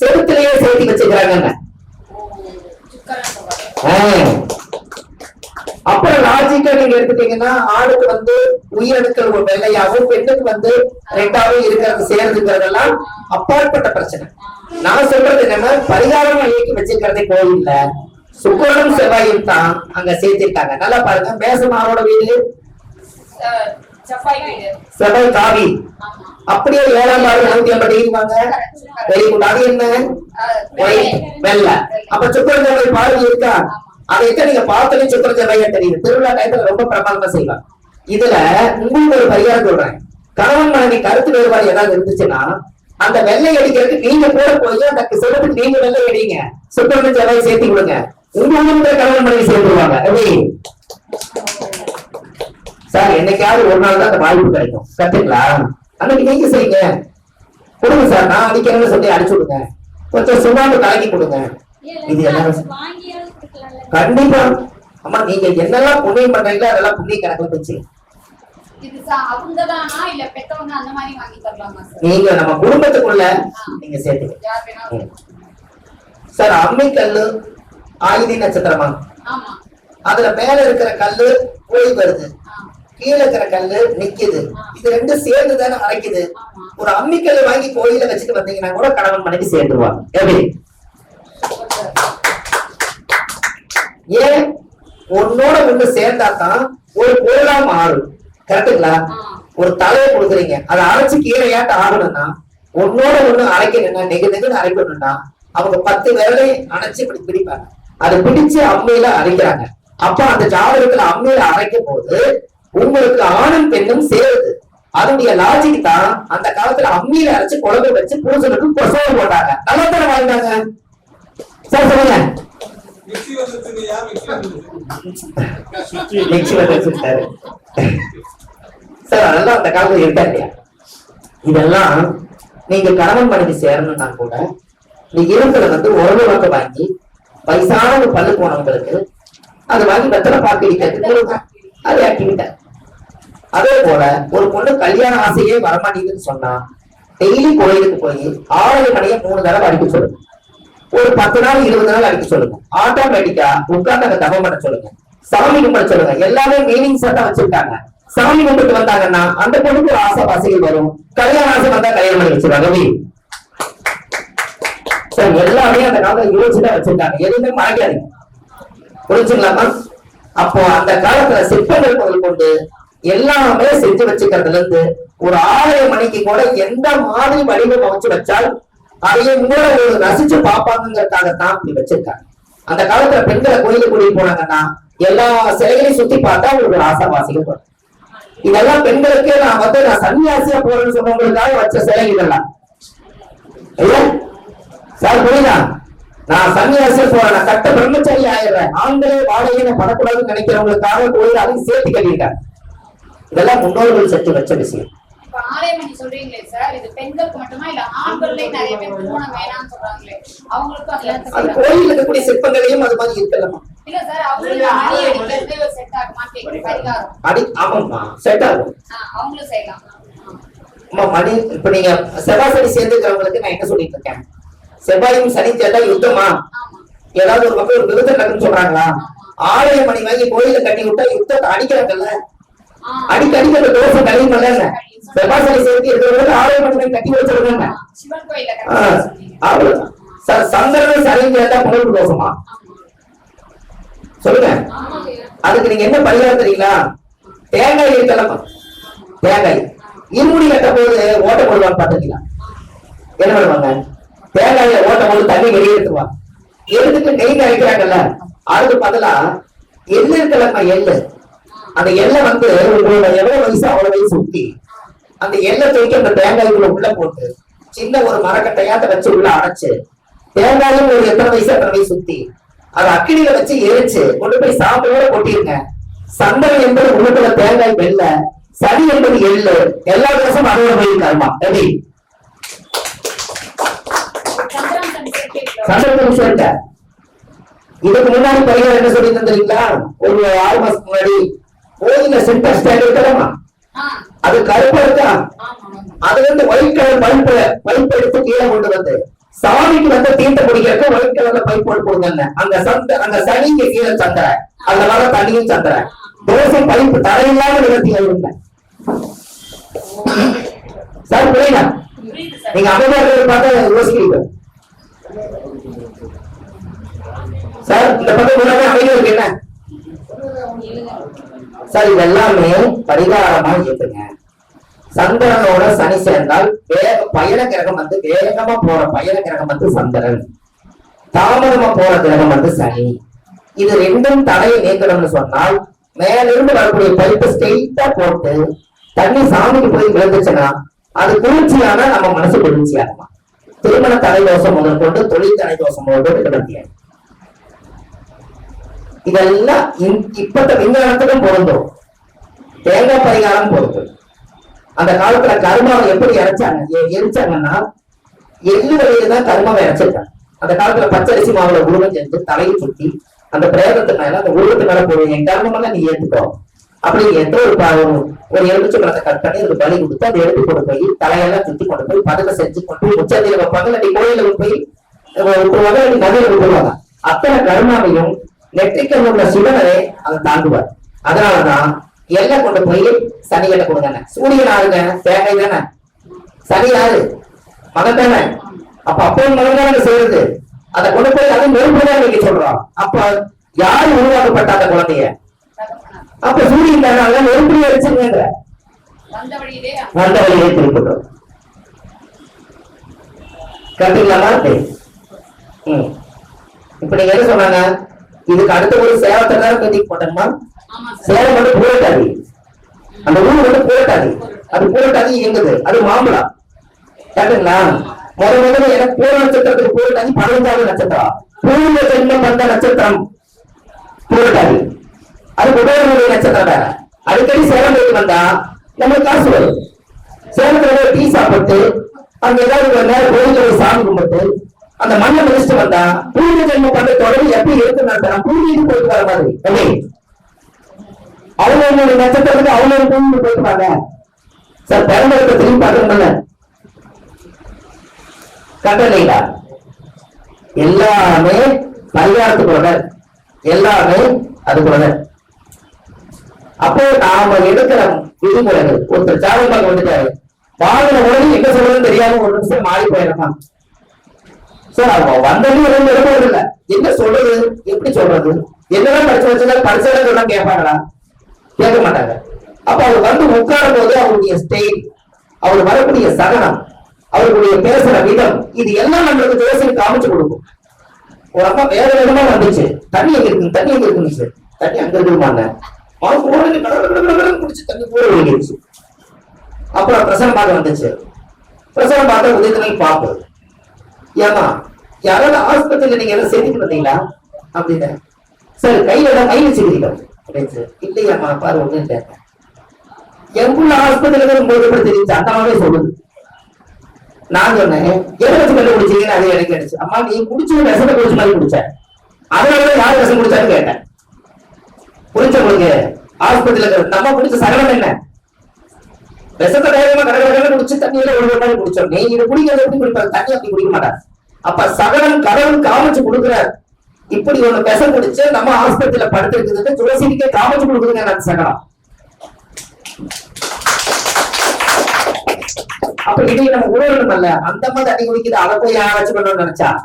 செலுத்திலேயே சேர்த்து வச்சுக்கிறாங்க அப்புறம் லாஜிக்கா நீங்க எடுத்துட்டீங்கன்னா ஆணுக்கு வந்து உயிரணுக்கள் ஒரு வெள்ளையாகவும் பெண்ணுக்கு வந்து ரெண்டாவும் இருக்கிறது சேர்ந்துங்கிறதெல்லாம் அப்பாற்பட்ட பிரச்சனை. நான் சொல்றது என்னன்னா பரிகாரம் இயக்கி வச்சுக்கிறதே கோயில்ல. சுக்கரனும் செவ்வாயும் தான் அங்க சேர்த்திருக்காங்க. நல்லா பாருங்க மேசமாவோட வீடு. செவ்வாய் காவி அப்படியே ஏழாம் பாரு நூத்தி டிகிரி வாங்க. வெரி குட் அது என்ன? வெள்ளை. அப்ப சுக்கரன் செவ்வாய் பார்வை இருக்கா? அதை எத்த நீங்க பார்த்தாலே சுக்கரன் செவ்வாயா தெரியுது. திருவிழா டயத்துல ரொம்ப பிரமாதமா செய்வாங்க இதுல உங்களுக்கு ஒரு பரிகாரம் சொல்றேன். கணவன் மனைவி கருத்து வேறுபாடு ஏதாவது இருந்துச்சுன்னா அந்த வெள்ளை அடிக்கிறதுக்கு நீங்க போட போய் அந்த சிறப்புக்கு நீங்க வெள்ளை அடிங்க. சுக்கரன் செவ்வாய் சேர்த்து கொடுங்க. உங்க கணவன் மனைவி சேர்ந்துருவாங்க எப்படி? சார் என்னைக்காவது ஒரு நாள் தான் அந்த வாய்ப்பு கிடைக்கும். கத்துங்களா அன்னைக்கு நீங்க செய்யுங்க? கொடுங்க சார் நான் அடிக்கிறேன்னு சொல்லி அடிச்சு விடுங்க கொஞ்சம் சுண்ணாம்பு கலக்கி கொடுங்க. இது எல்லாரும் கண்டிப்பா. அம்மா நீங்க என்னெல்லாம் புண்ணியம் பண்றீங்களோ அதெல்லாம் புண்ணிய கணக்குல வச்சு நீங்க நம்ம குடும்பத்துக்குள்ள நீங்க வேணாலும் சார் அம்மி கல்லு ஆயுதி நட்சத்திரமா? அதுல மேல இருக்கிற கல்லு போய் வருது. கீழே இருக்கிற கல்லு நிக்குது. இது ரெண்டும் சேர்ந்து தானே அரைக்குது. ஒரு அம்மிக்கல்லை வாங்கி கோயில வச்சுட்டு வந்தீங்கன்னா கூட கணவன் மனைவி சேர்ந்துருவாங்க. எப்படி? ஏன்? உன்னோட ஒண்ணு சேர்ந்தாதான் ஒரு பொருளா மாறும். கரெக்டுங்களா? ஒரு தலையை கொடுக்குறீங்க. அதை அரைச்சு கீழையாட்ட ஆகணும்னா உன்னோட ஒண்ணு அரைக்கணும்னா நெகு நெகுன்னு அரைக்கணும்னா அவங்க பத்து விரலையும் அணைச்சு இப்படி பிடிப்பாங்க. அதை பிடிச்சு அம்மையில அரைக்கிறாங்க. அப்ப அந்த ஜாதகத்துல அம்மையில அரைக்கும் போது உங்களுக்கு ஆணும் பெண்ணும் சேருது. அதனுடைய லாஜிக் தான் அந்த காலத்துல அம்மியில அரைச்சு குழம்பு வச்சு பூசலுக்கு கொசவை போட்டாங்க. நல்லா தானே வாழ்ந்தாங்க? சார் சொல்லுங்க. சார் அதெல்லாம் அந்த காலத்துல இருக்கா இல்லையா? இதெல்லாம் நீங்க கணவன் மனைவி சேரணும்னா கூட நீங்க இருக்கிறத வந்து உறவு வாக்க வாங்கி வயசான ஒரு பல்லு போனவங்களுக்கு அது வாங்கி வெத்தலை பாக்கு கொடுங்க அது ஆக்டிவிட்டா அதே போல ஒரு பொண்ணு கல்யாண ஆசையே வரமாட்டேங்குதுன்னு சொன்னா டெய்லி கோயிலுக்கு போய் ஆறு மணியை மூணு தடவை அடிக்க சொல்லுங்க. ஒரு பத்து நாள் இருபது நாள் அடிக்க சொல்லுங்க. ஆட்டோமேட்டிக்கா உட்கார்ந்து அங்க தபம் பண்ண சொல்லுங்க. சாமி கும்பிட சொல்லுங்க. எல்லாமே மீனிங்ஸ் தான் வச்சிருக்காங்க. சாமி கும்பிட்டு வந்தாங்கன்னா அந்த பொண்ணுக்கு ஒரு ஆசை வாசிகள் வரும். கல்யாண ஆசை வந்தா கல்யாணம் பண்ணி வச்சிருக்காங்க ரவி எல்லாமே அந்த காலத்துல யோசிச்சுதான் வச்சிருக்காங்க. எதுவுமே மறைக்காதீங்க. புரிஞ்சுங்களாமா அப்போ அந்த காலத்துல சிற்பங்கள் முதல் கொண்டு எல்லாமே செஞ்சு வச்சுக்கிறதுல இருந்து ஒரு ஆலய மணிக்கு கூட எந்த மாதிரி வடிவம் அமைச்சு வச்சால் அதையே உங்களோட ஒரு ரசிச்சு பார்ப்பாங்கிறதுக்காகத்தான் இப்படி வச்சிருக்காங்க. அந்த காலத்துல பெண்களை கோயிலுக்கு கூட்டிட்டு போனாங்கன்னா எல்லா சிலைகளையும் சுத்தி பார்த்தா அவங்களுக்கு ஒரு ஆசாவாசிகள் வரும். இதெல்லாம் பெண்களுக்கு நான் வந்து நான் சன்னியாசியா போறேன்னு சொன்னவங்களுக்காக வச்ச சிலை இதெல்லாம். சார் புரியுதா? நான் சன்னியாசியா போறேன் நான் கட்ட பிரம்மச்சாரி ஆயிடுறேன் ஆண்களே வாடகையை படக்கூடாதுன்னு நினைக்கிறவங்களுக்காக கோயில் அதையும் சேர்த்து கட்டியிருக்காங்க. இதெல்லாம் முன்னோர்கள் சற்று வச்ச விஷயம். இப்ப ஆலயமணி சொல்றீங்களே சார் இது பெண்களுக்கு மட்டுமா இல்ல ஆண்களே நிறைய பேர் திருமணம் வேணாம்னு சொல்றாங்களே அவங்களுக்கும் அதுல அது கோயில் இருக்கக்கூடிய சிற்பங்களையும் அது மாதிரி இருக்கலாமா? அடி ஆமாம்மா செட் ஆகும். ஆ, அவங்களும் செய்யலாம் அம்மா மணி இப்ப நீங்க செவ்வாய் சனி சேர்ந்துக்கிறவங்களுக்கு நான் என்ன சொல்லிட்டு இருக்கேன்? செவ்வாயும் சனி சேர்ந்தா யுத்தமா? ஏதாவது ஒரு மக்கள் ஒரு நடக்குன்னு சொல்றாங்களா? ஆலய மணி வாங்கி கோயில கட்டி விட்டா யுத்தத்தை அடிக்கிறாங்கல்ல ஆ, அடிக்க அடிக்க அந்த தோசை கழியுமல்ல செவ்வாய் சனி சேர்த்து இருக்கிறவங்களுக்கு ஆலய மணி வாங்கி கட்டி வச்சிருக்காங்க சந்திரன் சனி சேர்ந்தா புனர்வு தோஷமா சொல்லுங்க. அதுக்கு நீங்க என்ன பரிகாரம் தெரியுங்களா? தேங்காய் இருக்கலாமா தேங்காய். இருமுடி கட்ட போது ஓட்ட போடுவாங்க பாத்துக்கலாம் என்ன பண்ணுவாங்க? தேங்காயில ஓட்ட போது தண்ணி வெளியே எடுத்துருவாங்க. எடுத்துட்டு நெய் அரைக்கிறாங்கல்ல அதுக்கு பதிலா எள்ளு இருக்கலம்மா எள்ளு. அந்த எல்லை வந்து உங்களோட எவ்வளவு வயசு அவ்வளவையும் சுத்தி அந்த எல்லை தூக்கி அந்த தேங்காய்க்குள்ள உள்ள போட்டு சின்ன ஒரு மரக்கட்டையாத்த வச்சு உள்ள அடைச்சு தேங்காயும் ஒரு எத்தனை வயசு எத்தனை வயசு சுத்தி அதை அக்கினியில வச்சு எரிச்சு கொண்டு போய் சாப்பிடோட கொட்டிருங்க. சந்தனம் என்பது உள்ளத்துல தேங்காய் வெள்ள சனி என்பது எள்ளு. எல்லா வருஷமும் அதோட போய் கர்மா எப்படி சந்தனம் சொல்லிட்டேன் இதுக்கு முன்னாடி பரிகாரம் என்ன சொல்லி தந்திருக்கீங்களா ஒரு ஆறு மாசத்துக்கு முன்னாடி கோயில சென்டர் ஸ்டாண்ட் ஆ. அது கருப்பா இருக்கா? ஆமா அதுல இருந்து ஒயிட் கலர் பல்ப் பல்ப் எடுத்து கீழே கொண்டு வந்து சாமிக்கு வந்து தீர்த்த குடிக்கிறப்ப ஒயிட் கலர்ல பைப் போட்டு கொடுங்க அங்க சந்த அங்க சனிக்கு கீழே சந்திர அந்த வர தண்ணியும் சந்திர. தோசை பைப்பு தரையில்லாம நிறுத்தி இருங்க சார் சார். நீங்க அமைதியாக பார்த்தா யோசிக்கிறீங்க. சார் இந்த பக்கம் எல்லாமே அமைதியா இருக்கு என்ன? சார் இதெல்லாமே பரிகாரமா இருக்குங்க சந்திரனோட சனி சேர்ந்தால் வேக பயண கிரகம் வந்து வேகமா போற பயண கிரகம் வந்து சந்திரன். தாமதமா போற கிரகம் வந்து சனி. இது ரெண்டும் தடையை நீக்கணும்னு சொன்னால் மேலிருந்து வரக்கூடிய பைப்பு ஸ்ட்ரெயிட்டா போட்டு தண்ணி சாமிக்கு போய் விழுந்துச்சுன்னா அது குளிர்ச்சியான நம்ம மனசு குளிர்ச்சியாகுமா? திருமண தலை தோஷம் முதல் கொண்டு தொழில் தலை தோஷம் முதல் கொண்டு இதெல்லாம் இந்- இப்பத்த விஞ்ஞானத்துக்கும் பொருந்தும் தேங்காய் பரிகாரம் பொறுத்து அந்த காலத்துல கருமாவை எப்படி இறைச்சாங்க எரிச்சாங்கன்னா எள்ளு வழியில தான் கருமாவை இறைச்சிருக்காங்க அந்த காலத்துல பச்சரிசி மாவுல உருவம் செஞ்சு தலையை சுத்தி அந்த பிரேதத்து மேல அந்த உருவத்து மேல போடுவீங்க என் கர்மமெல்லாம் நீ ஏத்துக்கோ அப்படி ஏதோ ஒரு ஒரு- எலுமிச்சு பழத்தை கட் பண்ணி ஒரு பலி கொடுத்து அதை எடுத்து கொண்டு போய் தலையெல்லாம் சுத்தி கொண்டு போய் பதக்க செஞ்சு கொண்டு போய் உச்சத்தையில வைப்பாங்க இல்லாட்டி கோயில போய் விட்டுருவாங்க இல்லாட்டி நதியில விட்டுருவாங்க அத்தனை கருமாவையும் நெற்றிக்கல் உள்ள சிவனரே அதை தாண்டுவார் அதனாலதான் எல்லாம் கொண்டு போய் சனி கிட்ட கொடுங்க சூரியன் ஆளுங்க தேங்காய் தானே? சனி யாரு? மகன் தானே? அப்ப அப்பவும் மகன் தானே செய்யறது? அதை கொண்டு போய் அதை நெருப்புதான் வைக்க சொல்றோம். அப்ப யாரு உருவாக்கப்பட்ட அந்த குழந்தைய. அப்ப சூரியன் தானே அதான் நெருப்புலயே வச்சுங்க வந்த வழியிலே திருப்பட்டும். கரெக்டுங்களாமா ம். இப்ப நீங்க என்ன சொன்னாங்க? இதுக்கு அடுத்த ஒரு சேவத்தை தான் கட்டிக்கு போட்டோம்மா? சேலம் வந்து பூரட்டாதி. அந்த ஊர் வந்து பூரட்டாதி. அது பூரட்டாதி எங்குது அது மாம்பழம். கேட்டுங்களா? முத முதல்ல எனக்கு பூர நட்சத்திரத்துக்கு பூரட்டாதி பதினஞ்சாவது நட்சத்திரம். பூர்வ ஜென்மம் வந்த நட்சத்திரம் பூரட்டாதி. அது குபேரனுடைய நட்சத்திரம் வேற. அடிக்கடி சேலம் போயிட்டு வந்தா நம்மளுக்கு காசு வரும். சேலத்துல டீ சாப்பிட்டு அங்க ஏதாவது ஒரு நேரம் கோயில்ல போய் சாமி கும்பிட்டு அந்த மண்ணை மிதிச்சுட்டு வந்தா பூர்வ ஜென்ம பண்ண தொடர்ந்து எப்படி இருக்குன்னு நான் பூர்வீகம் போயிட்டு வர மாதிரி. எப்படி அவங்களுடைய நட்சத்திரத்துக்கு அவங்க பூமி போயிட்டு வாங்க. சார் பெரம்பலத்தை திரும்பி பார்க்கணும்ல? கட்டளைங்களா எல்லாமே பரிகாரத்துக்குள்ள எல்லாமே அதுக்குள்ள அப்போ நாம எடுக்கிற விதிமுறைகள். ஒருத்தர் ஜாதகம் பார்க்க வந்துட்டாரு. வாங்கின உடனே என்ன சொல்றதுன்னு தெரியாம ஒரு நிமிஷம் மாறி போயிடலாம். சார் அவங்க வந்தது ரெண்டு இடமும் இல்ல என்ன சொல்றது? எப்படி சொல்றது? என்னதான் படிச்சு வச்சிருந்தா படிச்சதான் சொன்னா கேட்பாங்களா? கேட்க மாட்டாங்க. அப்ப அவர் வந்து உட்காரும் போது அவருடைய ஸ்டைல் அவர் வரக்கூடிய சகனம் அவருடைய பேசுற விதம் இது எல்லாம் நம்மளுக்கு ஜோசியம் காமிச்சு கொடுக்கும். ஒரு அம்மா வேற விதமா வந்துச்சு. தண்ணி எங்க இருக்கு? தண்ணி எங்க இருக்குன்னு சார் தண்ணி அங்க இருக்குமாங்க குடிச்சு தண்ணி கூட வேண்டியிருச்சு. அப்புறம் பிரசனம் பார்க்க வந்துச்சு. பிரசனம் பார்த்தா உதயத்தினை பார்ப்பது ஏமா யாராவது ஆஸ்பத்திரியில நீங்க எல்லாம் சேர்த்துட்டு வந்தீங்களா? அப்படின்னு. சார் கையில ஏதாவது மை வச்சுக்கிறீங்க அப்படின்னு சார் இல்லையாம்மா பாரு ஒண்ணு இல்லை என் புள்ள ஆஸ்பத்திரியில இருக்கும்போது எப்படி தெரியுது? அந்த மாதிரி சொல்லுது. நான் சொன்னேன் எதை வச்சு கண்டுபிடிச்சீங்கன்னு அது எனக்கு கிடைச்சு. அம்மா நீ குடிச்சு விஷத்தை குடிச்ச மாதிரி குடிச்ச. அதனால யார் விஷம் குடிச்சான்னு கேட்டேன். புரிஞ்ச உங்களுக்கு? ஆஸ்பத்திரியில நம்ம குடிச்ச சகலம் என்ன? விஷத்தை தைரியமா கடற்கரை குடிச்சு தண்ணியில ஒரு மாதிரி குடிச்சோம். நீ இது குடிக்கிறது எப்படி குடிப்பாங்க? தண்ணி அப்படி குடிக்க மாட்டாங்க. அப்ப சகலம் கடவுள் காமிச்சு கொடுக்குறார். இப்படி ஒண்ணு விஷம் குடிச்சு நம்ம ஆஸ்பத்திரியில படுத்திருக்குதுன்னு துளசிக்கே காமிச்சு கொடுக்குதுங்க அந்த சகலம். அப்ப இதை நம்ம உணரணும் அல்ல அந்த மாதிரி தண்ணி குடிக்குது அதை போய் ஆராய்ச்சி பண்ணணும்னு நினைச்சா?